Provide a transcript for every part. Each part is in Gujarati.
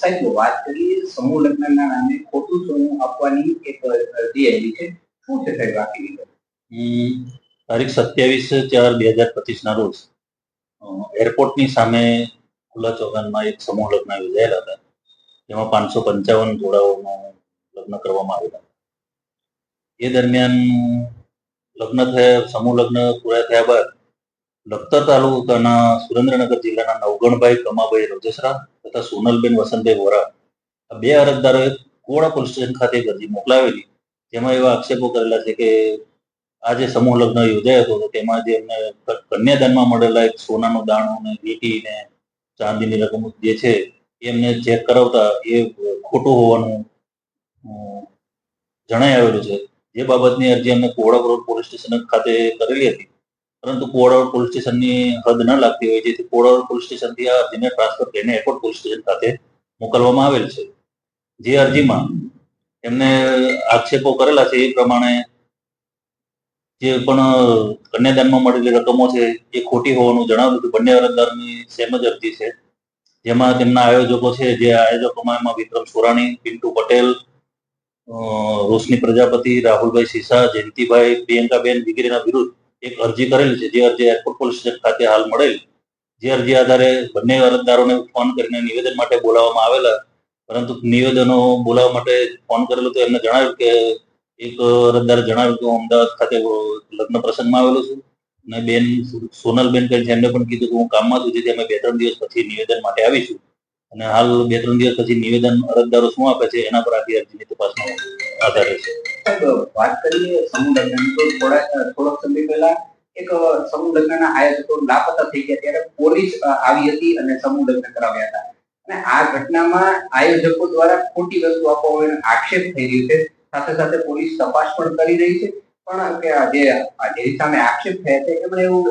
સાહેબ વાત કરીએ સમૂહ લગ્નના નામે ખોટું સોનું આપવાની એક અરજી આવી છે. શું છે સાહેબ આખી તારીખ સત્યાવીસ ચાર બે હજાર પચીસના રોજ એરપોર્ટની સામે ખુલ્લા ચોગાનમાં એક સમૂહ લગ્ન યોજાયેલા હતા. તેમાં પાંચસો પંચાવન જોડાઓનું લગ્ન કરવામાં આવેલા એ દરમિયાન લગ્ન થયા, સમૂહ લગ્ન પૂરા થયા બાદ લખતર તાલુકાના સુરેન્દ્રનગર જિલ્લાના નવગણભાઈ કમાભાઈ રોજેસરા તથા સોનલબેન વસંતભાઈ વોરા આ બે અરજદારોએ કોડા પોલીસ સ્ટેશન ખાતે અરજી મોકલાવેલી. તેમાં એવા આક્ષેપો કરેલા છે કે આ જે સમૂહ લગ્ન યોજાયો હતો તેમાં જે એમને કન્યાદાનમાં મળેલા એક સોનાનો દાણો ને વીંટી ને ચાંદીની રકમ જે છે એ એમને ચેક કરાવતા એ ખોટું હોવાનું જણાઈ આવેલું છે. જે બાબતની અરજી એમને કોવડા રોડ પોલીસ સ્ટેશન ખાતે કરેલી હતી. પરંતુ કોવડા રોડ પોલીસ સ્ટેશનની હદ ન લાગતી હોય, જેથી કોવડા રોડ પોલીસ સ્ટેશનથી આ અરજીને ટ્રાન્સફર કરીને એરપોર્ટ પોલીસ સ્ટેશન ખાતે મોકલવામાં આવેલ છે. જે અરજીમાં એમને આક્ષેપો કરેલા છે એ પ્રમાણે જે પણ કન્યાદાનમાં મળેલી રકમો છે એ ખોટી હોવાનું જણાવ્યું હતું. બંને અરજદારની સેમ જ અરજી છે. જેમાં તેમના આયોજકો છે, જે આયોજકોમાં એમાં વિક્રમ સોરાણી, પિન્ટુ પટેલ રોશની પ્રજાપતિ, રાહુલભાઈ સિસા, જયંતિભાઈ, પ્રિયંકાબેન વગેરેના વિરુદ્ધ એક અરજી કરેલી છે. જે અરજી એરપોર્ટ પોલીસ સ્ટેશન ખાતે હાલ મળેલ. જે અરજી આધારે બંને અરજદારોને ફોન કરીને નિવેદન માટે બોલાવવામાં આવેલા. પરંતુ નિવેદનો બોલાવવા માટે ફોન કરેલો તો એમને જણાવ્યું કે એક અરજદારે જણાવ્યું કે હું અમદાવાદ ખાતે લગ્ન પ્રસંગમાં આવેલો છું. અને બેન સોનલબેન કહે છે, એમને પણ કીધું કે હું કામમાં છું, જેથી અમે બે ત્રણ દિવસ પછી નિવેદન માટે આવીશું. અને હાલ બે ત્રણ દિવસ પછી નિવેદન અરજદારો શું આપે છે, એના પર આખી અરજીની તપાસનો આધાર છે. વાત કરીએ સમૂહ લગ્ન તો થોડા થોડોક સમય પહેલા એક સમૂહ લગ્નના આયોજકો લાપતા થઈ ગયા ત્યારે પોલીસ આવી હતી અને સમૂહ લગ્ન કરાવ્યા હતા. અને આ ઘટનામાં આયોજકો દ્વારા ખોટી વસ્તુ આપવાનો આક્ષેપ થઈ રહ્યો છે. સાથે સાથે પોલીસ તપાસ પણ કરી રહી છે. પણ કે જે સામે આક્ષેપ થયા છે એમણે એવું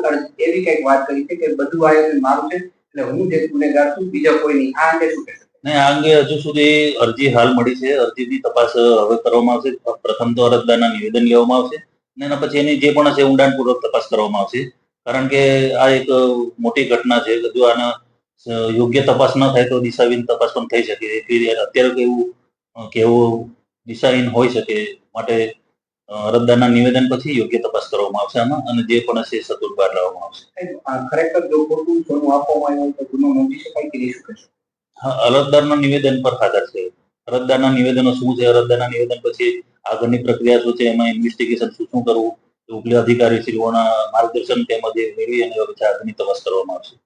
એવી કંઈક વાત કરી છે કે બધું આયોજન મારું છે, એટલે હું જે ગુનેગાર છું, બીજા કોઈ નહીં આ અંગે શું કહેશો? ને આ અંગે હજુ સુધી અરજી હાલ મળી છે. અરજીની તપાસ હવે કરવામાં આવશે. પ્રથમ તો અરજદારના નિવેદન લેવામાં આવશે અને એના પછી એની જે પણ હશે ઊંડાણપૂર્વક તપાસ કરવામાં આવશે. કારણ કે આ એક મોટી ઘટના છે. જો આના યોગ્ય તપાસ ન થાય તો દિશાહીન તપાસ પણ થઈ શકે. એટલે અત્યારે કેવું એવું અ, કે એવું દિશાહીન હોઈ શકે માટે અરજદારના નિવેદન પછી યોગ્ય તપાસ કરવામાં આવશે આમાં અને જે પણ હશે સતુર બહાર લાવવામાં આવશે. ખરેખર જો ખોટું સોનું આપવામાં આવ્યું તો ગુનો નોંધી શકાય કે નહીં? શું અરજદારના નિવેદન પર હાજર છે. અરજદારના નિવેદનો શું છે? અરજદારના નિવેદન પછી આગળની પ્રક્રિયા શું છે? એમાં ઇન્વેસ્ટિગેશન શું શું કરવું? ઉપલી અધિકારી શ્રીઓના માર્ગદર્શન તેમજ મેળવી અને આગળની તપાસ કરવામાં આવશે.